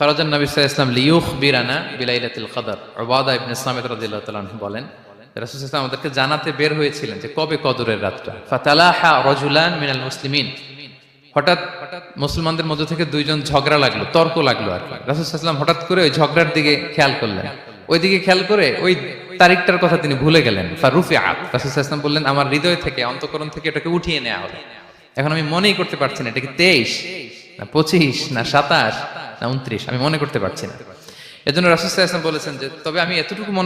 খরাজান নবী ইসলাম লিউখ বিরানা বিলাইলাতুল কদর। ওবাদা ইবনে সামিদ আনহু বলেন, রাসুল ইসলাম আমাদেরকে জানাতে বের হয়েছিলেন যে কবে কদরের রাতটা। ফাতালাহা রাজুলান মিনাল মুসলিমিন। হঠাৎ মুসলমানদের মধ্যে থেকে দুইজন ঝগড়া লাগল, তর্ক লাগল আর রাসুল ইসলাম হঠাৎ করে ওই ঝগড়ার দিকে খেয়াল করলেন। ওইদিকে খেয়াল করে ওই তারিখটার কথা তিনি ভুলে গেলেন। ফারুফি আত রাসুল ইসলাম বললেন, আমার হৃদয় থেকে, অন্তকরণ থেকে এটাকে উঠিয়ে নেওয়া হলো এখন আমি মনেই করতে পারছি না, এটা কি তেইশ? না পঁচিশ? না সাতাশ? না, উনত্রিশ, আমি মনে করতে পারছি না। এজন্য ইসলাম বলেছেন যে, তবে আমি এতটুকু মনে